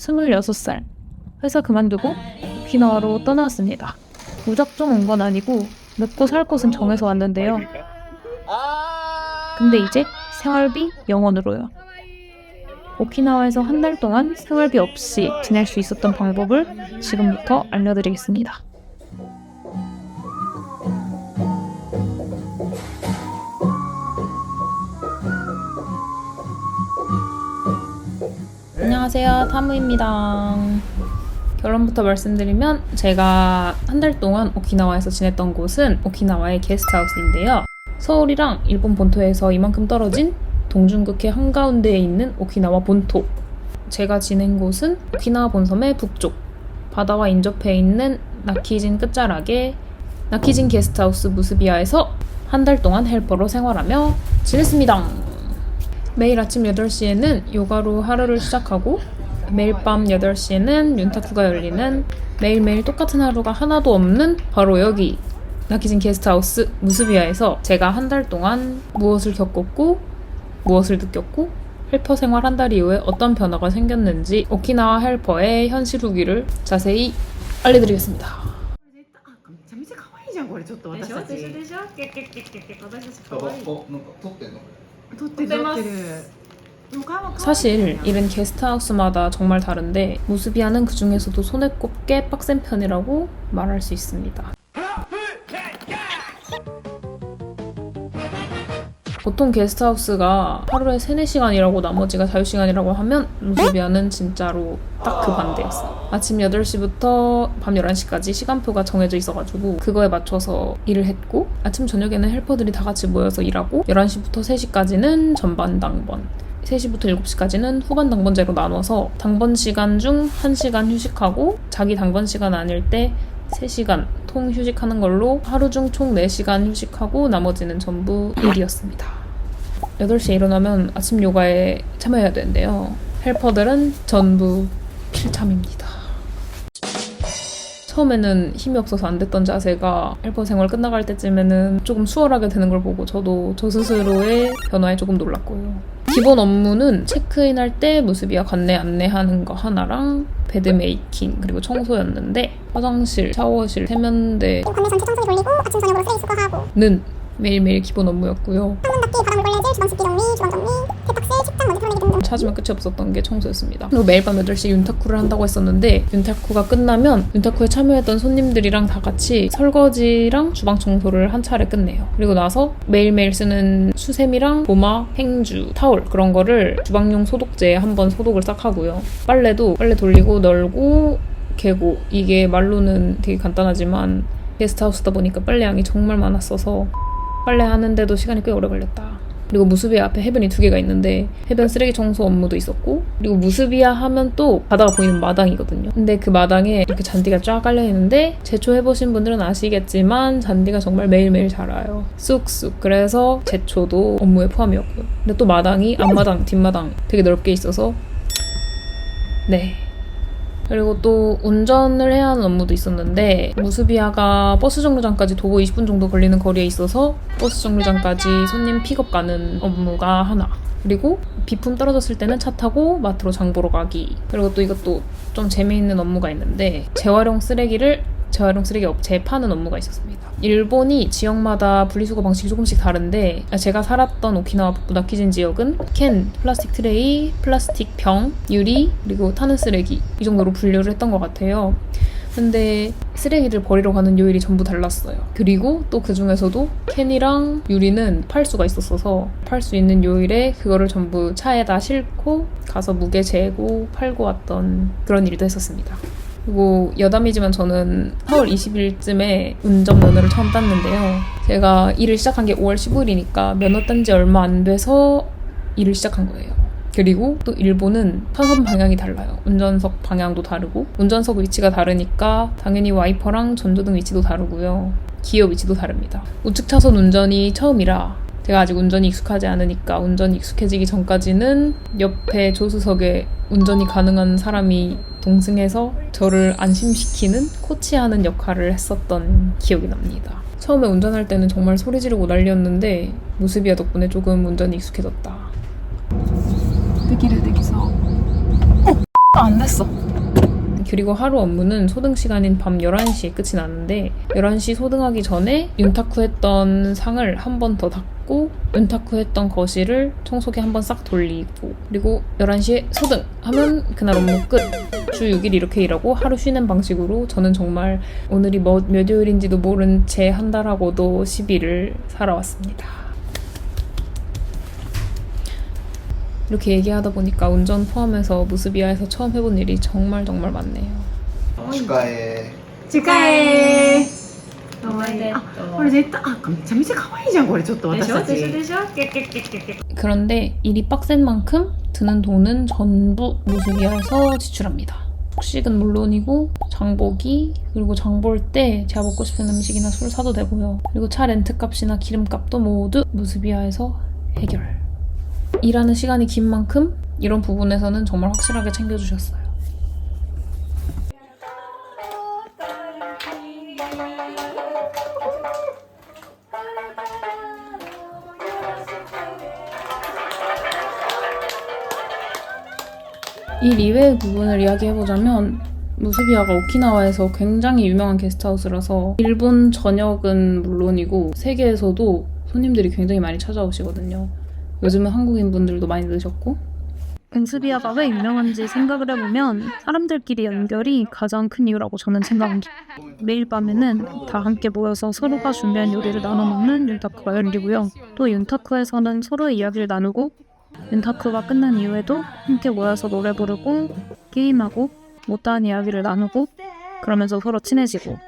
26살. 회사 그만두고 오키나와로 떠나왔습니다. 무작정 온 건 아니고 묵고 살 곳은 정해서 왔는데요. 근데 이제 생활비 0원으로요. 오키나와에서 한 달 동안 생활비 없이 지낼 수 있었던 방법을 지금부터 알려드리겠습니다. 안녕하세요. 타무입니다. 결론부터 말씀드리면 제가 한 달 동안 오키나와에서 지냈던 곳은 오키나와의 게스트하우스인데요. 서울이랑 일본 본토에서 이만큼 떨어진 동중국해 한가운데에 있는 오키나와 본토. 제가 지낸 곳은 오키나와 본섬의 북쪽 바다와 인접해 있는 나키진 끝자락에 나키진 게스트하우스 무스비아에서 한 달 동안 헬퍼로 생활하며 지냈습니다. 매일 아침 8시에는 요가로 하루를 시작하고 매일 밤 8시에는 윤타쿠가 열리는 매일매일 똑같은 하루가 하나도 없는 바로 여기 나키진 게스트하우스 무스비아에서 제가 한 달 동안 무엇을 겪었고 무엇을 느꼈고 헬퍼 생활 한 달 이후에 어떤 변화가 생겼는지 오키나와 헬퍼의 현실 후기를 자세히 알려드리겠습니다. めちゃめちゃ可愛いじゃんこれちょっと私たちでしょでしょけけけけけ私たち可愛いおなんか撮ってんの撮っ 사실 이런 게스트하우스마다 정말 다른데 무스비아는 그 중에서도 손에 꼽게 빡센 편이라고 말할 수 있습니다. 보통 게스트하우스가 하루에 3, 4시간이라고 나머지가 자유시간이라고 하면 무스비아는 진짜로 딱 그 반대였어. 아침 8시부터 밤 11시까지 시간표가 정해져 있어가지고 그거에 맞춰서 일을 했고 아침 저녁에는 헬퍼들이 다 같이 모여서 일하고 11시부터 3시까지는 전반 당번 3시부터 7시까지는 후반 당번제로 나눠서 당번 시간 중 1시간 휴식하고 자기 당번 시간 아닐 때 3시간 통 휴식하는 걸로 하루 중 총 4시간 휴식하고 나머지는 전부 일이었습니다. 8시에 일어나면 아침 요가에 참여해야 되는데요. 헬퍼들은 전부 필참입니다. 처음에는 힘이 없어서 안 됐던 자세가 헬퍼 생활 끝나갈 때쯤에는 조금 수월하게 되는 걸 보고 저도 저 스스로의 변화에 조금 놀랐고요. 기본 업무는 체크인할 때 무스비아 관내 안내하는 거 하나랑 베드 메이킹 그리고 청소였는데 화장실, 샤워실, 세면대 관내 전체 청소기 돌리고 아침 저녁으로 쓰레기 수거하고 는 매일매일 기본 업무였고요. 창문 닫기, 바닥물 걸레질, 주방 습기 정리, 주방 정리, 찾으면 끝이 없었던 게 청소였습니다. 그리고 매일 밤 8시 윤타쿠를 한다고 했었는데 윤타쿠가 끝나면 윤타쿠에 참여했던 손님들이랑 다 같이 설거지랑 주방 청소를 한 차례 끝내요. 그리고 나서 매일매일 쓰는 수세미랑 도마, 행주, 타올 그런 거를 주방용 소독제에 한번 소독을 싹 하고요. 빨래도 빨래 돌리고 널고 개고 이게 말로는 되게 간단하지만 게스트하우스다 보니까 빨래량이 정말 많았어서 빨래 하는데도 시간이 꽤 오래 걸렸다. 그리고 무스비아 앞에 해변이 두 개가 있는데 해변 쓰레기 청소 업무도 있었고 그리고 무스비아 하면 또 바다가 보이는 마당이거든요. 근데 그 마당에 이렇게 잔디가 쫙 깔려 있는데 제초 해보신 분들은 아시겠지만 잔디가 정말 매일매일 자라요. 쑥쑥. 그래서 제초도 업무에 포함이었고요. 근데 또 마당이 앞마당, 뒷마당 되게 넓게 있어서 네. 그리고 또 운전을 해야 하는 업무도 있었는데 무스비아가 버스 정류장까지 도보 20분 정도 걸리는 거리에 있어서 버스 정류장까지 손님 픽업 가는 업무가 하나. 그리고 비품 떨어졌을 때는 차 타고 마트로 장 보러 가기. 그리고 또 이것도 좀 재미있는 업무가 있는데 재활용 쓰레기를 재활용 쓰레기 업체에 파는 업무가 있었습니다. 일본이 지역마다 분리수거 방식이 조금씩 다른데 제가 살았던 오키나와 북부 나키진 지역은 캔, 플라스틱 트레이, 플라스틱 병, 유리 그리고 타는 쓰레기 이 정도로 분류를 했던 것 같아요. 근데 쓰레기를 버리러 가는 요일이 전부 달랐어요. 그리고 또 그 중에서도 캔이랑 유리는 팔 수가 있었어서 팔 수 있는 요일에 그거를 전부 차에다 싣고 가서 무게 재고 팔고 왔던 그런 일도 했었습니다. 그리고 여담이지만 저는 4월 20일쯤에 운전 면허를 처음 땄는데요. 제가 일을 시작한 게 5월 15일이니까 면허 딴 지 얼마 안 돼서 일을 시작한 거예요. 그리고 또 일본은 차선 방향이 달라요. 운전석 방향도 다르고 운전석 위치가 다르니까 당연히 와이퍼랑 전조등 위치도 다르고요. 기어 위치도 다릅니다. 우측 차선 운전이 처음이라 제가 아직 운전이 익숙하지 않으니까 운전 익숙해지기 전까지는 옆에 조수석에 운전이 가능한 사람이 동승해서 저를 안심시키는 코치하는 역할을 했었던 기억이 납니다. 처음에 운전할 때는 정말 소리 지르고 난리였는데 무습이야 덕분에 조금 운전이 익숙해졌다. 그 느끼래 느기서. 어! 안 됐어. 그리고 하루 업무는 소등 시간인 밤 11시에 끝이 났는데 11시 소등하기 전에 윤타쿠 했던 상을 한 번 더 닦고 윤타쿠 했던 거실을 청소기 한 번 싹 돌리고 그리고 11시에 소등 하면 그날 업무 끝. 주 6일 이렇게 일하고 하루 쉬는 방식으로 저는 정말 오늘이 뭐, 몇 요일인지도 모른 채 한 달하고도 10일을 살아왔습니다. 이렇게 얘기하다 보니까 운전 포함해서 무스비아에서 처음 해본 일이 정말 정말 많네요. 축하해. 축하해. かわいいあこれ絶対あめちゃめちゃ可愛いじゃんこれちょっとでしょ私たちでしょでしょケッケッケッケッケッ 그런데 일이 빡센 만큼 드는 돈은 전부 무스비아에서 지출합니다. 숙식은 물론이고 장보기 그리고 장 볼 때 제가 먹고 싶은 음식이나 술 사도 되고요. 그리고 차 렌트값이나 기름값도 모두 무스비아에서 해결. 일하는 시간이 긴 만큼 이런 부분에서는 정말 확실하게 챙겨주셨어요. 일 이외의 부분을 이야기해보자면 무스비아가 오키나와에서 굉장히 유명한 게스트하우스라서 일본 전역은 물론이고 세계에서도 손님들이 굉장히 많이 찾아오시거든요. 요즘은 한국인 분들도 많이 늦으셨고 벤스비아가 왜 유명한지 생각을 해보면 사람들끼리 연결이 가장 큰 이유라고 저는 생각합니다. 매일 밤에는 다 함께 모여서 서로가 준비한 요리를 나눠 먹는 윤타쿠가 열리고요. 또 윤타쿠에서는 서로의 이야기를 나누고 윤타쿠가 끝난 이후에도 함께 모여서 노래 부르고 게임하고 못다한 이야기를 나누고 그러면서 서로 친해지고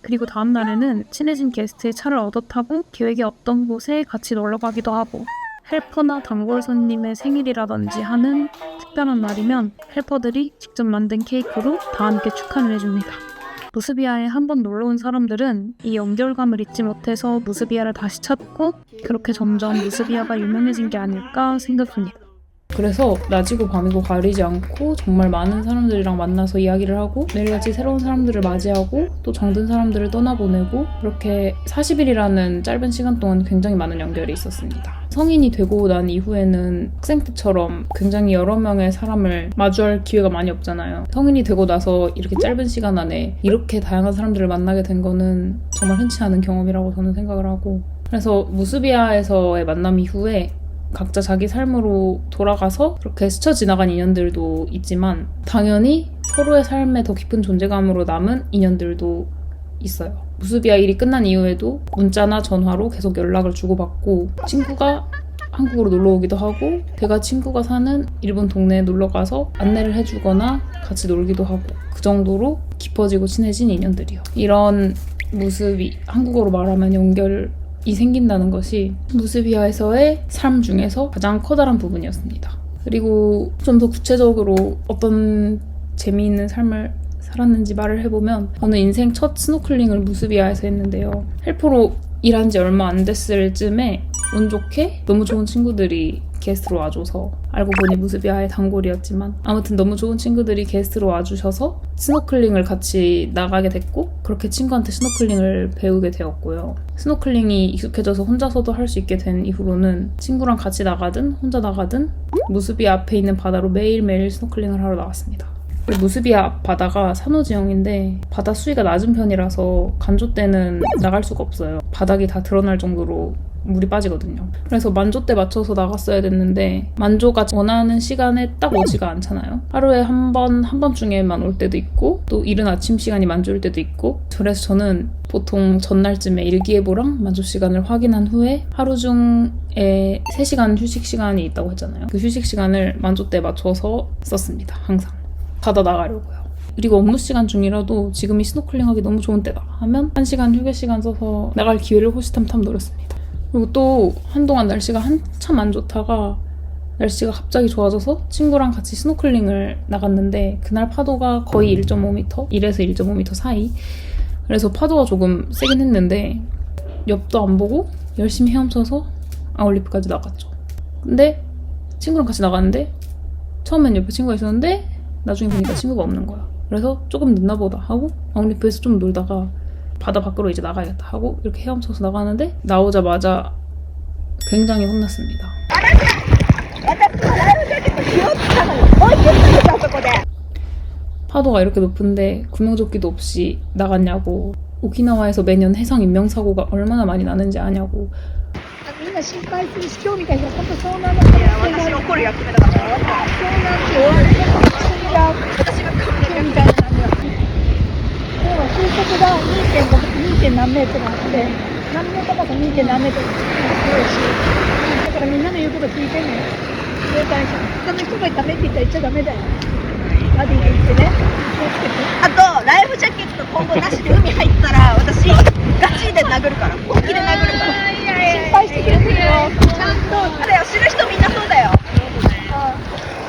그리고 다음 날에는 친해진 게스트의 차를 얻어 타고 계획이 없던 곳에 같이 놀러 가기도 하고 헬퍼나 단골 손님의 생일이라든지 하는 특별한 날이면 헬퍼들이 직접 만든 케이크로 다 함께 축하를 해줍니다. 무스비아에 한 번 놀러 온 사람들은 이 연결감을 잊지 못해서 무스비아를 다시 찾고 그렇게 점점 무스비아가 유명해진 게 아닐까 생각합니다. 그래서 낮이고 밤이고 가리지 않고 정말 많은 사람들이랑 만나서 이야기를 하고 매일같이 새로운 사람들을 맞이하고 또 정든 사람들을 떠나보내고 그렇게 40일이라는 짧은 시간 동안 굉장히 많은 연결이 있었습니다. 성인이 되고 난 이후에는 학생 때처럼 굉장히 여러 명의 사람을 마주할 기회가 많이 없잖아요. 성인이 되고 나서 이렇게 짧은 시간 안에 이렇게 다양한 사람들을 만나게 된 거는 정말 흔치 않은 경험이라고 저는 생각을 하고 그래서 무스비아에서의 만남 이후에 각자 자기 삶으로 돌아가서 그렇게 스쳐 지나간 인연들도 있지만 당연히 서로의 삶에 더 깊은 존재감으로 남은 인연들도 있어요. 무스비아 일이 끝난 이후에도 문자나 전화로 계속 연락을 주고받고 친구가 한국으로 놀러 오기도 하고 걔가 친구가 사는 일본 동네에 놀러 가서 안내를 해주거나 같이 놀기도 하고 그 정도로 깊어지고 친해진 인연들이요. 이런 모습이 한국어로 말하면 연결 이 생긴다는 것이 무스비아에서의 삶 중에서 가장 커다란 부분이었습니다. 그리고 좀 더 구체적으로 어떤 재미있는 삶을 살았는지 말을 해보면 저는 인생 첫 스노클링을 무스비아에서 했는데요. 헬퍼로 일한 지 얼마 안 됐을 쯤에 운 좋게 너무 좋은 친구들이 게스트로 와줘서 알고 보니 무스비아의 단골이었지만 아무튼 너무 좋은 친구들이 게스트로 와주셔서 스노클링을 같이 나가게 됐고 그렇게 친구한테 스노클링을 배우게 되었고요. 스노클링이 익숙해져서 혼자서도 할 수 있게 된 이후로는 친구랑 같이 나가든 혼자 나가든 무스비아 앞에 있는 바다로 매일매일 스노클링을 하러 나갔습니다. 무스비아 바다가 산호지형인데 바다 수위가 낮은 편이라서 간조 때는 나갈 수가 없어요. 바닥이 다 드러날 정도로 물이 빠지거든요. 그래서 만조 때 맞춰서 나갔어야 됐는데 만조가 원하는 시간에 딱 오지가 않잖아요. 하루에 한 번 한밤중에만 올 때도 있고 또 이른 아침 시간이 만조일 때도 있고 그래서 저는 보통 전날쯤에 일기예보랑 만조 시간을 확인한 후에 하루 중에 3시간 휴식 시간이 있다고 했잖아요. 그 휴식 시간을 만조 때 맞춰서 썼습니다. 항상. 가다 나가려고요. 그리고 업무 시간 중이라도 지금이 스노클링 하기 너무 좋은 때다 하면 1시간 휴게 시간 써서 나갈 기회를 호시탐탐 노렸습니다. 그리고 또 한동안 날씨가 한참 안 좋다가 날씨가 갑자기 좋아져서 친구랑 같이 스노클링을 나갔는데 그날 파도가 거의 1.5m, 1에서 1.5m 사이 그래서 파도가 조금 세긴 했는데 옆도 안 보고 열심히 헤엄쳐서 아울리프까지 나갔죠. 근데 친구랑 같이 나갔는데 처음엔 옆에 친구가 있었는데 나중에 보니까 친구가 없는 거야. 그래서 조금 늦나 보다 하고 아웃리프에서 좀 놀다가 바다 밖으로 이제 나가야겠다 하고 이렇게 헤엄쳐서 나가는데 나오자마자 굉장히 혼났습니다. 파도가 이렇게 높은데 구명조끼도 없이 나갔냐고 오키나와에서 매년 해상 인명사고가 얼마나 많이 나는지 아냐고 みんな心配するし、今日みたいに本当遭難の可能性がある。私怒る役目だから。遭難って終わる薬が、私が今日みたいな波は。今日は風速が2.5、2. 点何メートルあって、波の高さ 2. 何メートル強いし、だからみんなの言うこと聞いてね。絶対に他の人がダメって言ったら言っちゃダメだよ。バディが言ってね。気をつけて。あとライフジャケット今後なしで海入ったら私ガチで殴るから本気で殴るから心配してくれてるよ。ちゃんと。そうだよ死ぬ人みんなそうだよ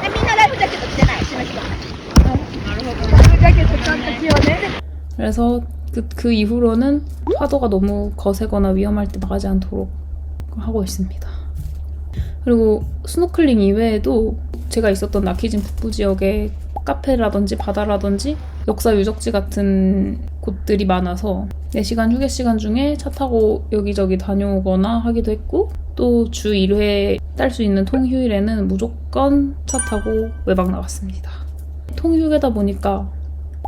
でみんなライフジャケット着てない死ぬ人ライフジャケットちゃんと着ようね。 그래서 그, 그 이후로는 파도가 너무 거세거나 위험할 때 나가지 않도록 하고 있습니다. 그리고 스노클링 이외에도 제가 있었던 나키진 북부 지역에 카페라든지 바다라든지 역사 유적지 같은 곳들이 많아서 4시간 휴게 시간 중에 차 타고 여기저기 다녀오거나 하기도 했고 또 주 1회 딸 수 있는 통휴일에는 무조건 차 타고 외박 나갔습니다. 통휴게다 보니까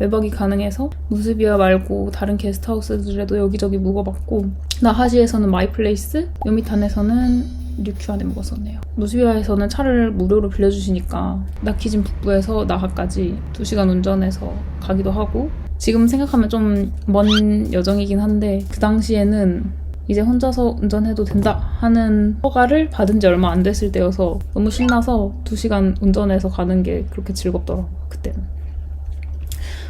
외박이 가능해서 무스비아 말고 다른 게스트하우스들에도 여기저기 묵어봤고 나하시에서는 마이플레이스, 요미탄에서는 류큐안에 묵었었네요. 무스비아에서는 차를 무료로 빌려주시니까 나키진 북부에서 나하까지 2시간 운전해서 가기도 하고 지금 생각하면 좀 먼 여정이긴 한데 그 당시에는 이제 혼자서 운전해도 된다 하는 허가를 받은 지 얼마 안 됐을 때여서 너무 신나서 2시간 운전해서 가는 게 그렇게 즐겁더라고요 그때는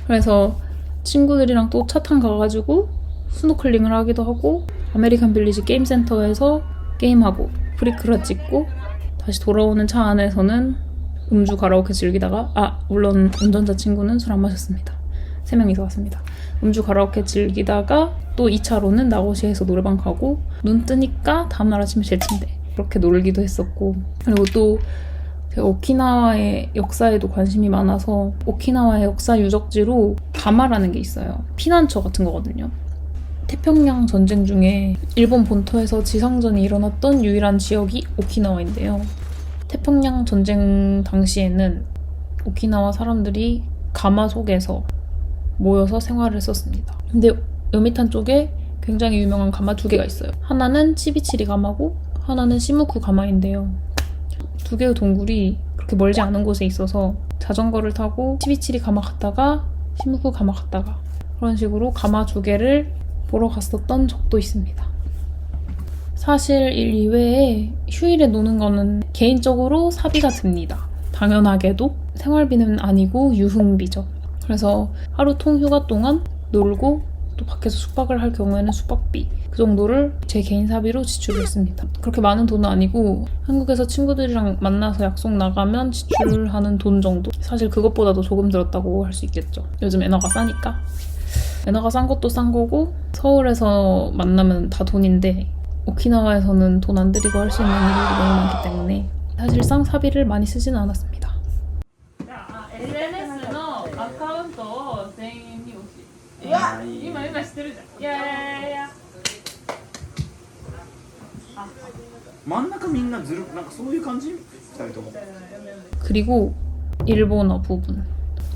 그래서 친구들이랑 또 차 탄 가가지고 스노클링을 하기도 하고 아메리칸 빌리지 게임 센터에서 게임하고 프리크라 찍고 다시 돌아오는 차 안에서는 음주 가라오케 즐기다가 아 물론 운전자 친구는 술 안 마셨습니다. 세 명이서 왔습니다. 음주 가라오케 즐기다가 또 2차로는 나고시에서 노래방 가고 눈 뜨니까 다음날 아침에 제 침대 그렇게 놀기도 했었고 그리고 또 오키나와의 역사에도 관심이 많아서 오키나와의 역사 유적지로 가마라는 게 있어요. 피난처 같은 거거든요. 태평양 전쟁 중에 일본 본토에서 지상전이 일어났던 유일한 지역이 오키나와인데요. 태평양 전쟁 당시에는 오키나와 사람들이 가마 속에서 모여서 생활을 했었습니다. 근데 요미탄 쪽에 굉장히 유명한 가마 두 개가 있어요. 하나는 치비치리 가마고 하나는 시무쿠 가마인데요. 두 개의 동굴이 그렇게 멀지 않은 곳에 있어서 자전거를 타고 치비치리 가마 갔다가 시무쿠 가마 갔다가 그런 식으로 가마 두 개를 보러 갔었던 적도 있습니다. 사실 일 이외에 휴일에 노는 거는 개인적으로 사비가 듭니다. 당연하게도 생활비는 아니고 유흥비죠. 그래서 하루 통 휴가 동안 놀고 또 밖에서 숙박을 할 경우에는 숙박비 그 정도를 제 개인 사비로 지출을 했습니다. 그렇게 많은 돈은 아니고 한국에서 친구들이랑 만나서 약속 나가면 지출하는 돈 정도? 사실 그것보다도 조금 들었다고 할 수 있겠죠. 요즘 엔화가 싸니까. 엔화가 싼 것도 싼 거고 서울에서 만나면 다 돈인데 오키나와에서는 돈 안 들이고 할 수 있는 일이 너무 많기 때문에 사실상 사비를 많이 쓰진 않았습니다. 그리고 일본어 부분.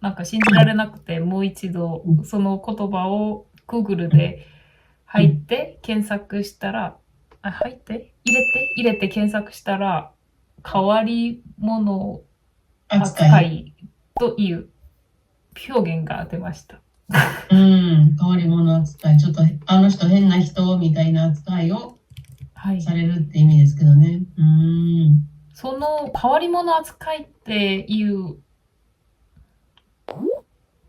なんか信じられなくて、もう一度うんその言葉を Google で入って検索したら、あ入って？入れて？入れて検索したら変わり者扱い。という表現が出ました。うん。変わり者扱い。ちょっと、あの人変な人みたいな扱いをはいされるって意味ですけどね。うん。その変わり者扱いっていう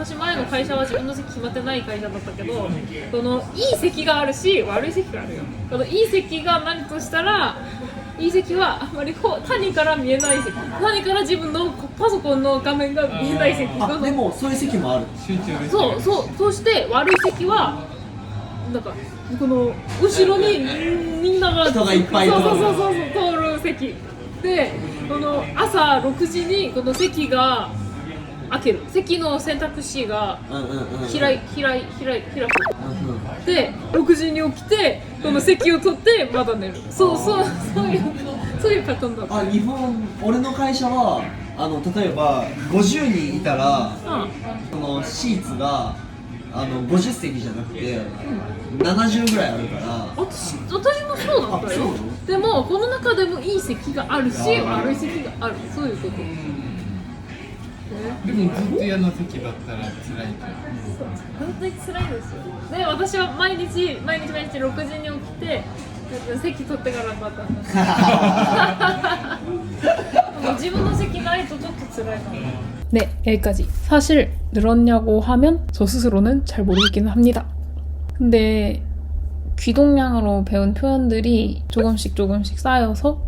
私前の会社は自分の席決まってない会社だったけどこのいい席があるし悪い席があるよ。このいい席が何としたらいい席はあんまりこう谷から見えない席。谷から自分のパソコンの画面が見えない席。この？でもそういう席もある。そうそうそして悪い席はなんかこの後ろにみんなが人がいっぱい通る。そうそうそうそう通る席。でこの朝6時にこの席が開ける。席の選択肢がうんうんうん開い開い開い開く。で6時に起きてこの席を取ってまだ寝る。そうそうそういうそういうパターンだった。あ日本俺の会社はあの例えば50人いたらうん。このシーツがあの50席じゃなくて70ぐらいあるから。私私もそうだったよ。あそうなの？でもこの中でもいい席があるし悪い席がある。そういうこと でもずっと嫌な席だったら辛いから本当に辛いですよで私は毎日毎日毎日6時に起きて席取ってからバタンもう自分の席ないとちょっと辛いかな 네, 여기까지. 사실 늘었냐고 하면 저 스스로는 잘 모르겠기는 합니다. 근데 귀동량으로 배운 표현들이 조금씩 조금씩 쌓여서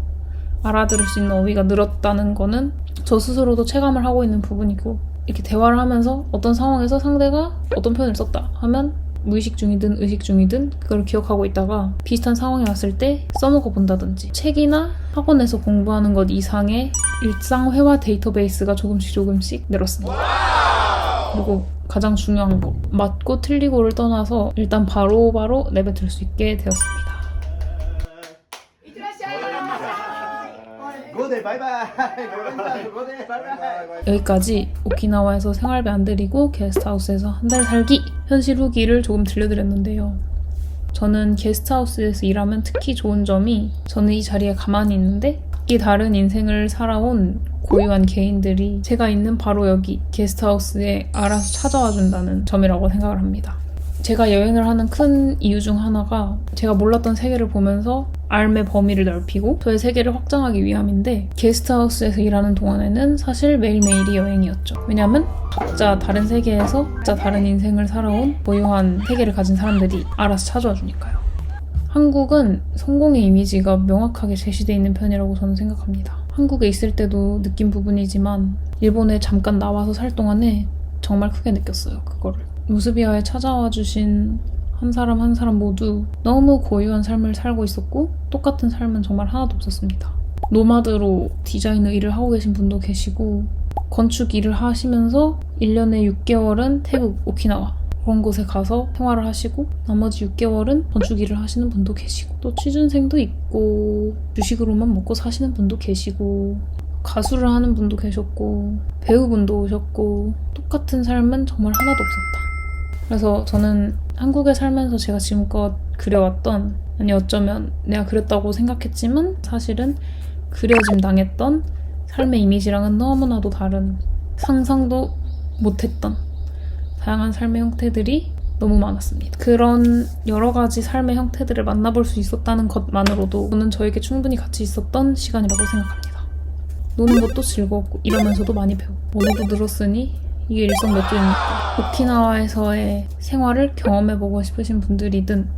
알아들을 수 있는 어휘가 늘었다는 거는 저 스스로도 체감을 하고 있는 부분이고 이렇게 대화를 하면서 어떤 상황에서 상대가 어떤 표현을 썼다 하면 무의식 중이든 의식 중이든 그걸 기억하고 있다가 비슷한 상황이 왔을 때 써먹어 본다든지 책이나 학원에서 공부하는 것 이상의 일상 회화 데이터베이스가 조금씩 조금씩 늘었습니다. 그리고 가장 중요한 거 맞고 틀리고를 떠나서 일단 바로바로 내뱉을 수 있게 되었습니다. 고대 바이바이 여기까지 오키나와에서 생활비 안 드리고 게스트하우스에서 한 달 살기 현실 후기를 조금 들려드렸는데요. 저는 게스트하우스에서 일하면 특히 좋은 점이 저는 이 자리에 가만히 있는데 각기 다른 인생을 살아온 고유한 개인들이 제가 있는 바로 여기 게스트하우스에 알아서 찾아와 준다는 점이라고 생각을 합니다. 제가 여행을 하는 큰 이유 중 하나가 제가 몰랐던 세계를 보면서 삶의 범위를 넓히고 저의 세계를 확장하기 위함인데 게스트하우스에서 일하는 동안에는 사실 매일매일이 여행이었죠. 왜냐하면 각자 다른 세계에서 각자 다른 인생을 살아온 고유한 세계를 가진 사람들이 알아서 찾아와 주니까요. 한국은 성공의 이미지가 명확하게 제시되어 있는 편이라고 저는 생각합니다. 한국에 있을 때도 느낀 부분이지만 일본에 잠깐 나와서 살 동안에 정말 크게 느꼈어요. 그거를. 무스비아에 찾아와 주신 한 사람 한 사람 모두 너무 고유한 삶을 살고 있었고 똑같은 삶은 정말 하나도 없었습니다. 노마드로 디자이너 일을 하고 계신 분도 계시고 건축 일을 하시면서 1년에 6개월은 태국 오키나와 그런 곳에 가서 생활을 하시고 나머지 6개월은 건축 일을 하시는 분도 계시고 또 취준생도 있고 주식으로만 먹고 사시는 분도 계시고 가수를 하는 분도 계셨고 배우분도 오셨고 똑같은 삶은 정말 하나도 없었다. 그래서 저는 한국에 살면서 제가 지금껏 그려왔던 아니 어쩌면 내가 그렸다고 생각했지만 사실은 그려짐 당했던 삶의 이미지랑은 너무나도 다른 상상도 못했던 다양한 삶의 형태들이 너무 많았습니다. 그런 여러 가지 삶의 형태들을 만나볼 수 있었다는 것만으로도 저는 저에게 충분히 가치 있었던 시간이라고 생각합니다. 노는 것도 즐거웠고 이러면서도 많이 배웠고 언어도 늘었으니 이게 일석몇조입니까? 오키나와에서의 생활을 경험해보고 싶으신 분들이든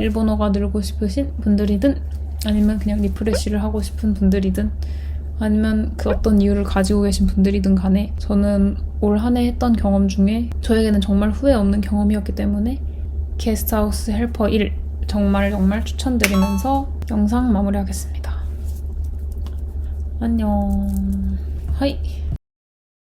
일본어가 늘고 싶으신 분들이든 아니면 그냥 리프레쉬를 하고 싶은 분들이든 아니면 그 어떤 이유를 가지고 계신 분들이든 간에 저는 올 한 해 했던 경험 중에 저에게는 정말 후회 없는 경험이었기 때문에 게스트하우스 헬퍼 1 정말 정말 추천드리면서 영상 마무리하겠습니다. 안녕. 하이.